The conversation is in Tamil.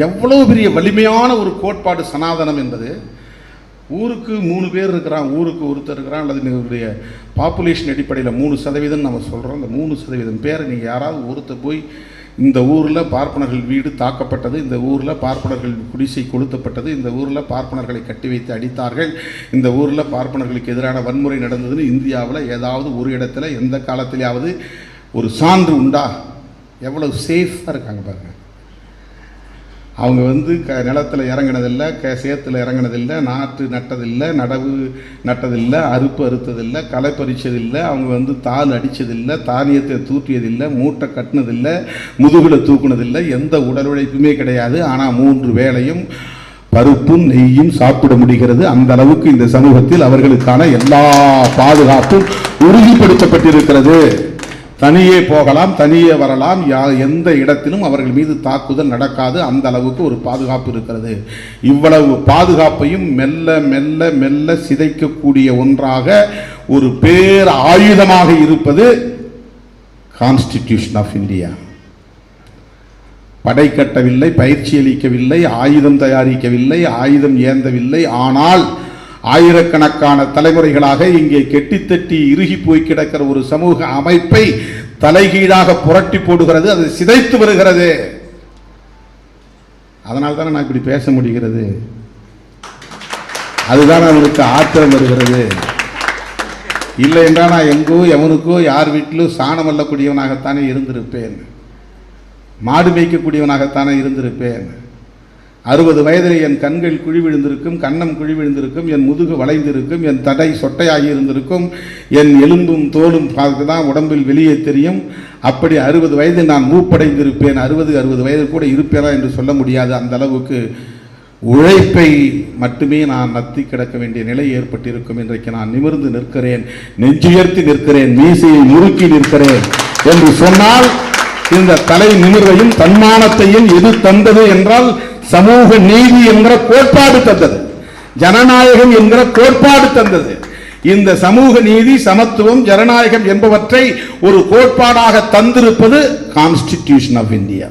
எவ்வளவு பெரிய வலிமையான ஒரு கோட்பாடு சனாதனம் என்பது ஊருக்கு மூணு பேர் இருக்கிறான் ஊருக்கு ஒருத்தர் இருக்கிறான் அல்லது இதனுடைய பாப்புலேஷன் அடிப்படையில் மூணு சதவீதம் நம்ம சொல்கிறோம் அந்த மூணு சதவீதம் பேரை நீங்கள் யாராவது ஒருத்தர் போய் இந்த ஊரில் பார்ப்பனர்கள் வீடு தாக்கப்பட்டது இந்த ஊரில் பார்ப்பனர்கள் குடிசை கொளுத்தப்பட்டது இந்த ஊரில் பார்ப்பனர்களை கட்டி வைத்து அடித்தார்கள் இந்த ஊரில் பார்ப்பனர்களுக்கு எதிரான வன்முறை நடந்ததுன்னு இந்தியாவில் ஏதாவது ஒரு இடத்துல எந்த காலத்திலேயாவது ஒரு சான்று உண்டா? எவ்வளவு சேஃபாக இருக்காங்க பாருங்கள் அவங்க வந்து க நிலத்தில் இறங்கினதில்லை க சேத்தில் இறங்கினதில்லை நாற்று நட்டதில்லை நடவு நட்டதில்லை அறுப்பு அறுத்ததில்லை களை பறித்ததில்லை அவங்க வந்து தாள் அடித்ததில்லை தானியத்தை தூற்றியதில்லை மூட்டை கட்டினதில்லை முதுகில் தூக்குனதில்லை எந்த உடல் உழைப்புமே கிடையாது. ஆனால் மூன்று வேளையும் பருப்பும் நெய்யும் சாப்பிட முடிகிறது. அந்த அளவுக்கு இந்த சமூகத்தில் அவர்களுக்கான எல்லா பாதுகாப்பும் உறுதிப்படுத்தப்பட்டிருக்கிறது. தனியே போகலாம் தனியே வரலாம். யா எந்த இடத்திலும் அவர்கள் மீது தாக்குதல் நடக்காது. அந்த அளவுக்கு ஒரு பாதுகாப்பு இருக்கிறது. இவ்வளவு பாதுகாப்பையும் மெல்ல மெல்ல மெல்ல சிதைக்கக்கூடிய ஒன்றாக ஒரு பேர் ஆயுதமாக இருப்பது கான்ஸ்டிடியூஷன் ஆஃப் இந்தியா படை கட்டவில்லை பயிற்சி அளிக்கவில்லை ஆயுதம் தயாரிக்கவில்லை ஆயுதம் ஏந்தவில்லை. ஆனால் ஆயிரக்கணக்கான தலைமுறைகளாக இங்கே கெட்டித்தட்டி இறுகி போய் கிடக்கிற ஒரு சமூக அமைப்பை தலைகீழாக புரட்டி போடுகிறது அது சிதைத்து வருகிறது. அதனால தானே நான் இப்படி பேச முடிகிறது? அதுதான் அவனுக்கு ஆத்திரம் வருகிறது. இல்லை என்றால் நான் எங்கோ எவனுக்கோ யார் வீட்டிலும் சாணம் அல்லக்கூடியவனாகத்தானே இருந்திருப்பேன். மாடு மேய்க்கக்கூடியவனாகத்தானே இருந்திருப்பேன். அறுபது வயதில் என் கண்கள் குழி விழுந்திருக்கும் கன்னம் குழி விழுந்திருக்கும் என் முதுகு வளைந்திருக்கும் என் தடை சொட்டையாகி இருந்திருக்கும் என் எலும்பும் தோலும் பார்த்து தான் உடம்பில் வெளியே தெரியும். அப்படி அறுபது வயதில் நான் மூப்படைந்திருப்பேன். அறுபது அறுபது வயது கூட இருப்பேனா என்று சொல்ல முடியாது. அந்த அளவுக்கு உழைப்பை மட்டுமே நான் நத்தி கிடக்க வேண்டிய நிலை ஏற்பட்டிருக்கும். இன்றைக்கு நான் நிமிர்ந்து நிற்கிறேன். நெஞ்சுயர்த்தி நிற்கிறேன். மீசையை முறுக்கி நிற்கிறேன். என்று சொன்னால் இந்த தலை நிமிர்வையும் தன்மானத்தையும் எது தந்தது என்றால் சமூக நீதி என்கிற கோட்பாடு தந்தது. ஜனநாயகம் என்கிற கோட்பாடு தந்தது. இந்த சமூக நீதி சமத்துவம் ஜனநாயகம் என்பவற்றை ஒரு கோட்பாடாக தந்திருப்பது கான்ஸ்டிடியூஷன் ஆஃப் இந்தியா